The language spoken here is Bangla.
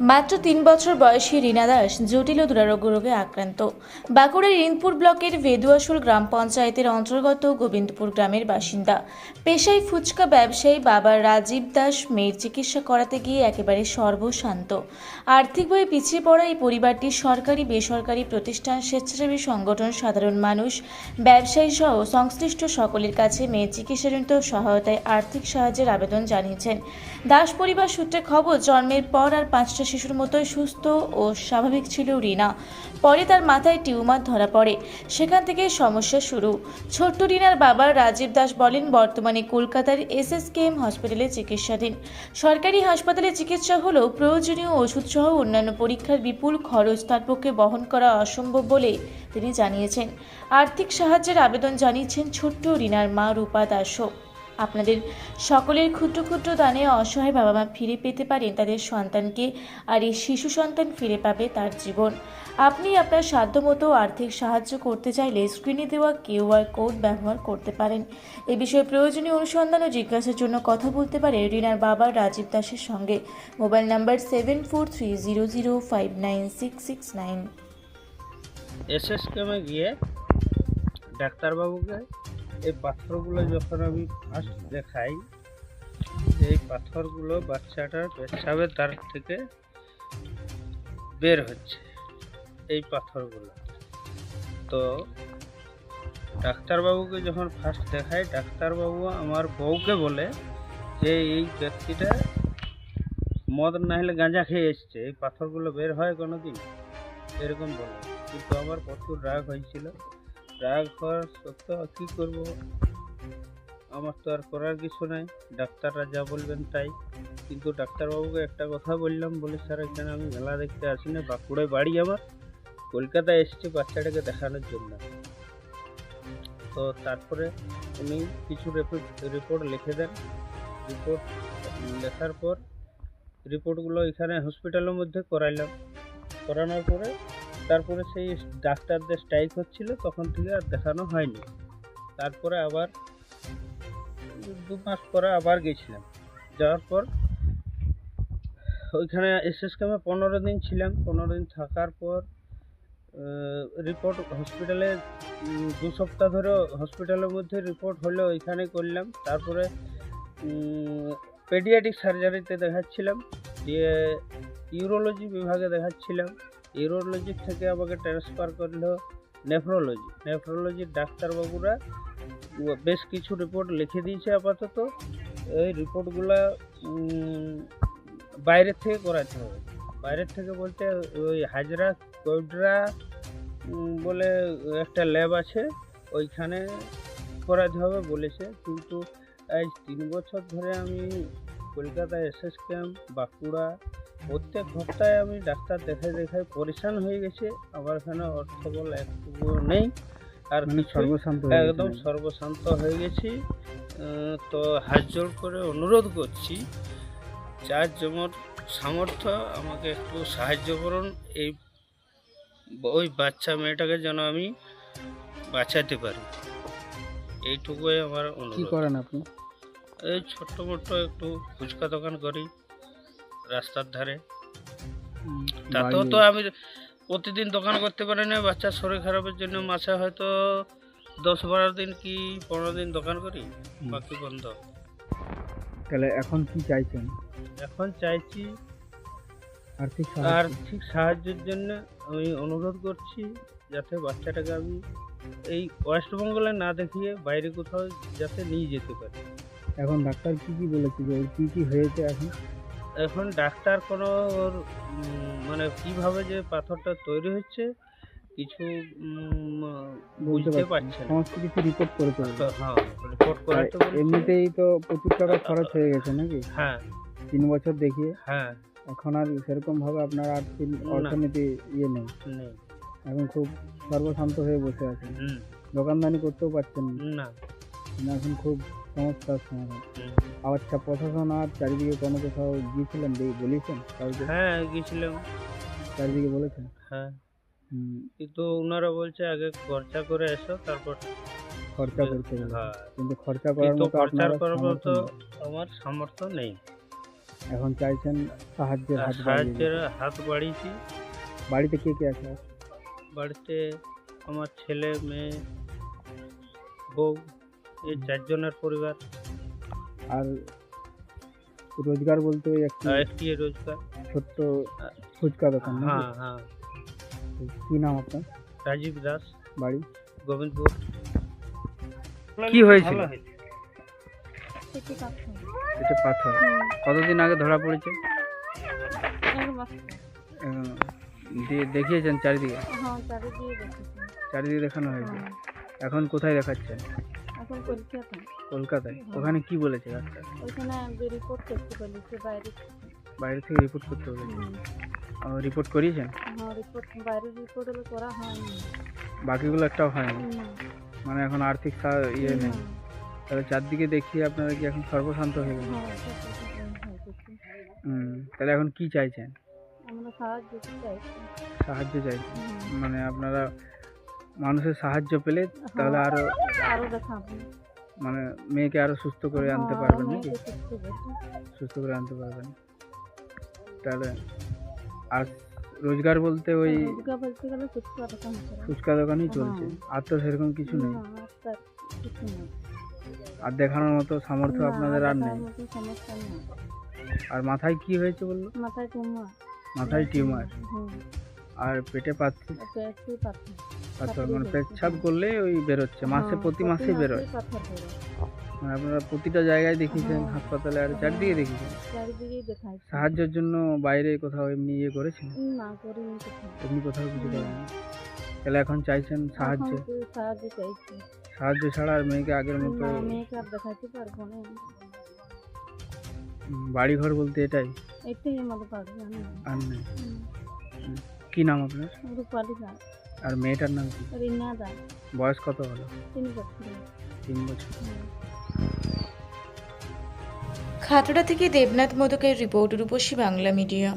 মাত্র তিন বছর বয়সী রীনা দাস জটিল দুরারোগ্য রোগে আক্রান্ত। বাঁকুড়ার রিনপুর ব্লকের ভেদুয়াশুল গ্রাম পঞ্চায়েতের অন্তর্গত গোবিন্দপুর গ্রামের বাসিন্দা। পেশায় ফুচকা ব্যবসায়ী বাবা রাজীব দাস মেয়ের চিকিৎসা করাতে গিয়ে একেবারে সর্বশান্ত। আর্থিকভাবে পিছিয়ে পড়া এই পরিবারটি সরকারি, বেসরকারি প্রতিষ্ঠান, স্বেচ্ছাসেবী সংগঠন, সাধারণ মানুষ, ব্যবসায়ী সহ সংশ্লিষ্ট সকলের কাছে মেয়ের চিকিৎসাজনিত সহায়তায় আর্থিক সাহায্যের আবেদন জানিয়েছেন। দাস পরিবার সূত্রে খবর, জন্মের পর আর পাঁচটা শিশুর মতোই সুস্থ ও স্বাভাবিক ছিল রিনা। পরে তার মাথায় টিউমার ধরা পড়ে। সেখান থেকে সমস্যা শুরু। ছোট্ট রিনার বাবা রাজীব দাস বলেন, বর্তমানে কলকাতার এস এস এসএসকেএম হসপিটালে চিকিৎসাধীন। সরকারি হাসপাতালে চিকিৎসা হলেও প্রয়োজনীয় ওষুধসহ অন্যান্য পরীক্ষার বিপুল খরচ তার পক্ষে বহন করা অসম্ভব বলে তিনি জানিয়েছেন। আর্থিক সাহায্যের আবেদন জানিয়েছেন ছোট্ট রিনার মা রূপা দাসও। আপনাদের সকলের ক্ষুদ্র ক্ষুদ্র দানে অসহায় বাবা মা ফিরে পেতে পারেন তাদের সন্তানকে আর এই শিশু সন্তান ফিরে পাবে তার জীবন। আপনি আপনার সাধ্যমতো আর্থিক সাহায্য করতে চাইলে স্ক্রিনে দেওয়া কিউআর কোড ব্যবহার করতে পারেন। এ বিষয়ে প্রয়োজনীয় অনুসন্ধান ও জিজ্ঞাসার জন্য কথা বলতে পারে রিনার বাবা রাজীব দাসের সঙ্গে। Mobile number seven four three zero zero five nine six six nine এসএসকেমে গিয়ে ডাক্তারবাবুকে এই পাথরগুলো যখন আমি ফার্স্ট দেখাই, এই পাথরগুলো বাচ্চাটার পেশাবের দ্বার থেকে বের হচ্ছে, এই পাথরগুলো। তো ডাক্তারবাবুকে যখন ফার্স্ট দেখাই, ডাক্তারবাবু আমার বউকে বলে যে, এই ব্যক্তিটা মদ না হলে গাঁজা খেয়ে এসছে, এই পাথরগুলো বের হয় কোনো দিন এরকম বলে। কিন্তু আমার প্রচুর রাগ হয়েছিল। রাগ হওয়ার সত্ত্বেও কী করব? আমার তো আর করার কিছু নাই। ডাক্তাররা যা বলবেন তাই। কিন্তু ডাক্তারবাবুকে একটা কথা বললাম, বলে, স্যার, এখানে আমি মেলা দেখতে আসি না বাঁকুড়ায় বাড়ি আমার। কলকাতায় এসেছি বাচ্চাটাকে দেখানোর জন্য। তো তারপরে উনি কিছু রিপোর্ট লিখে দেন। রিপোর্ট লেখার পর রিপোর্টগুলো এখানে হসপিটালের মধ্যে করাইলাম। করানোর পরে তারপরে সেই ডাক্তারদের স্ট্রাইক হচ্ছিল, তখন থেকে আর দেখানো হয়নি। তারপরে আবার দু মাস পরে আবার গেছিলাম। যাওয়ার পর ওইখানে এসএস ক্যাম্পে পনেরো দিন ছিলাম। পনেরো দিন থাকার পর রিপোর্ট হসপিটালে দু সপ্তাহ ধরে হসপিটালের মধ্যে রিপোর্ট হলো, ওইখানে করলাম। তারপরে পেডিয়াটিক সার্জারিতে দেখাচ্ছিলাম। দিয়ে ইউরোলজি বিভাগে দেখাচ্ছিলাম। ইউরোলজি থেকে আমাকে ট্রান্সফার করল নেফ্রোলজি নেফ্রোলজির ডাক্তারবাবুরা বেশ কিছু রিপোর্ট লিখে দিয়েছে আপাতত। এই রিপোর্টগুলো বাইরের থেকে করাতে হবে। বাইরের থেকে বলতে ওই হাজরা উম, বলে একটা ল্যাব আছে ওইখানে করাতে হবে বলেছে। কিন্তু আজ তিন বছর ধরে আমি Kolkata S S camp Bankura প্রত্যেক ঘরটায় আমি ডাক্তার দেখাই দেখাই পরিশান হয়ে গেছে আমার এখানে অর্থ বল একটুকু নেই। আর মানে সর্বশান্ত একদম সর্বশান্ত হয়ে গেছি। তো হাত করে অনুরোধ করছি যার যেমন সামর্থ্য আমাকে একটু সাহায্য করুন। এই ওই বাচ্চা মেয়েটাকে যেন আমি বাঁচাতে পারি। এইটুকুই আমার অনুরোধ। করেন আপনি? এই ছোট্ট মোট্ট একটু ফুচকা দোকান করি। রাস্তার ধারে। তাতেও তো আমি প্রতিদিন দোকান করতে পারি না বাচ্চার শরীর খারাপের জন্য মাসে হয়তো দশ বারো দিন কি পনেরো দিন দোকান করি বাকি বন্ধ। তাহলে এখন কি চাইছেন? এখন চাইছি আর্থিক আর্থিক সাহায্যের জন্য আমি অনুরোধ করছি যাতে বাচ্চাটাকে আমি এই ওয়েস্ট বেঙ্গলে না দেখিয়ে বাইরে কোথাও যাতে নিয়ে যেতে পারি। এখন ডাক্তার কি কি বলেছে কি কি হয়েছে এখন? এখন ডাক্তার কোনো ওর মানে কীভাবে যে পাথরটা তৈরি হচ্ছে কিছু বুঝতে পারছি। না। সমস্ত কিছু রিপোর্ট করেছে তো হ্যাঁ রিপোর্ট আর করাতে এমনিতেই তো প্রচুর টাকা খরচ হয়ে গেছে নাকি? হ্যাঁ। তিন বছর দেখিয়ে। হ্যাঁ। এখন আর সেরকম ভাবে আপনার আর্থিক না। অর্থনীতি ইয়ে নেই। এখন খুব সর্বশান্ত হয়ে বসে আছেন হুম, দোকানদানি করতেও পারছেন না। এখন খুব সমস্যার সমাধান। আচ্ছা প্রশাসন আর চারিদিকে কোনো কোথাও গিয়েছিলেন দিয়ে- বলেছেন হ্যাঁ গিয়েছিলাম। চারিদিকে বলেছেন? হ্যাঁ। কিন্তু ওনারা বলছে আগে খরচা করে এসো তারপর খরচা করতে হ্যাঁ। কিন্তু খরচা করার মতো খরচা করার মতো আমার সামর্থ্য নেই। এখন চাইছেন সাহায্যের হাত সাহায্যের হাত বাড়িয়েছি। বাড়িতে কে কে আছে? বাড়িতে আমার ছেলে মেয়ে বউ। এই চারজনের পরিবার। আর রোজগার বলতে ওই একটি একটি রোজগার। ছোট্ট ফুচকা দোকান? হ্যাঁ হ্যাঁ। কি নাম আপনার? রাজীব দাস। বাড়ি? গোবিন্দপুর। কি হয়েছিল? পেটে পাথর এটা পাথর। কতদিন আগে ধরা পড়েছে? দেখিয়েছেন চারিদিকে? হ্যাঁ চারিদিকে দেখানো হয়েছে। হ্যাঁ। এখন কোথায় দেখাচ্ছেন? এখন কলকাতা কলকাতায়? ওখানে কি বলেছে ডাক্তার? ওইখানে রিপোর্ট করতে বলেছে বাইরে। বাইরে থেকে রিপোর্ট করতে বলেছে। রিপোর্ট করিয়েছেন? হ্যাঁ রিপোর্ট বাইরে রিপোর্ট হলে করা হয়নি। বাকিগুলো একটাও হয়নি? মানে এখন আর্থিক ইয়ে নেই। তাহলে চারদিকে দেখিয়ে আপনারা কি এখন সর্বশান্ত হয়ে গেলেন হ্যাঁ তাহলে এখন কি চাইছেন? আমরা সাহায্য চাইছি। সাহায্য চাইছেন? মানে আপনারা মানুষের সাহায্য পেলে তাহলে হ্যাঁ, আরও আরও মানে মেয়েকে আরও সুস্থ করে আনতে হ্যাঁ, পারবেন নাকি? সুস্থ করে আনতে পারবেন। তাহলে আর রোজগার বলতে ওই করে। ফুচকা দোকানই চলছে। হ্যাঁ। আর তো সেরকম কিছু নেই। আর দেখানোর মতো সামর্থ্য আপনাদের আর নেই। আর মাথায় কি হয়েছে বলল? মাথায় টিউমার। মাথায় টিউমার। আর পেটে পাচ্ছি পাথর মানে পেচ্ছাপ করলে ওই বেরোচ্ছে মাসে হ্যাঁ, প্রতি মাসেই বেরোয়। মানে আপনারা প্রতিটা জায়গায় দেখিয়েছেন হ্যাঁ। হাসপাতালে আর চারদিকে দেখিয়েছেন। সাহায্যের জন্য বাইরে কোথাও এমনি ইয়ে করেছেন না করিনি এমনি কোথাও কিছু করেন তাহলে এখন চাইছেন সাহায্য? সাহায্য চাইছি। সাহায্য ছাড়া আর মেয়েকে আগের মতো মেয়েকে আর দেখাতে পারব না। উম, বাড়িঘর বলতে এটাই? এটাই আমাদের বাড়ি আর নেই। কি নাম আপনার? রূপালি দাস আর মেয়েটার নাম কি? রিনা দা। বয়স কত হলো? তিন বছর। তিন বছর। খাতড়া থেকে দেবনাথ মোদকের রিপোর্ট রূপসী বাংলা মিডিয়া।